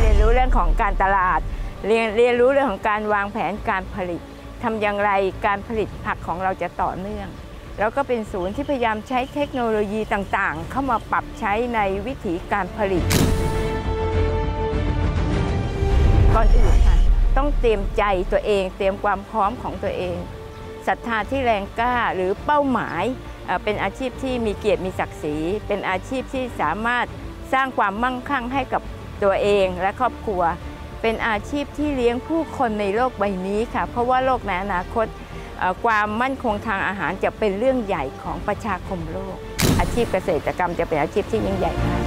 เรียนรู้เรื่องของการตลาด เรียนเรียนรู้เรื่องของการวางแผนการผลิตทำอย่างไรการผลิตผักของเราจะต่อเนื่อง แล้วก็เป็นศูนย์ที่พยายามใช้เทคโนโลยีต่างๆ เข้ามาปรับใช้ในวิถีการผลิต ก่อนอื่นค่ะต้องเตรียมใจตัวเอง เตรียมความพร้อมของตัวเองศรัทธาที่แรงกล้าหรือเป้าหมายเป็นอาชีพที่มีเกียรติมีศักดิ์ศรี เป็นอาชีพที่สามารถสร้างความมั่งคั่งให้กับ ตัวเองและครอบครัว เป็นอาชีพที่เลี้ยงผู้คนในโลกใบนี้ค่ะ เพราะว่าโลกในอนาคตความมั่นคงทางอาหารจะเป็นเรื่องใหญ่ของประชาคมโลก อาชีพเกษตรกรรมจะเป็นอาชีพที่ยิ่งใหญ่มาก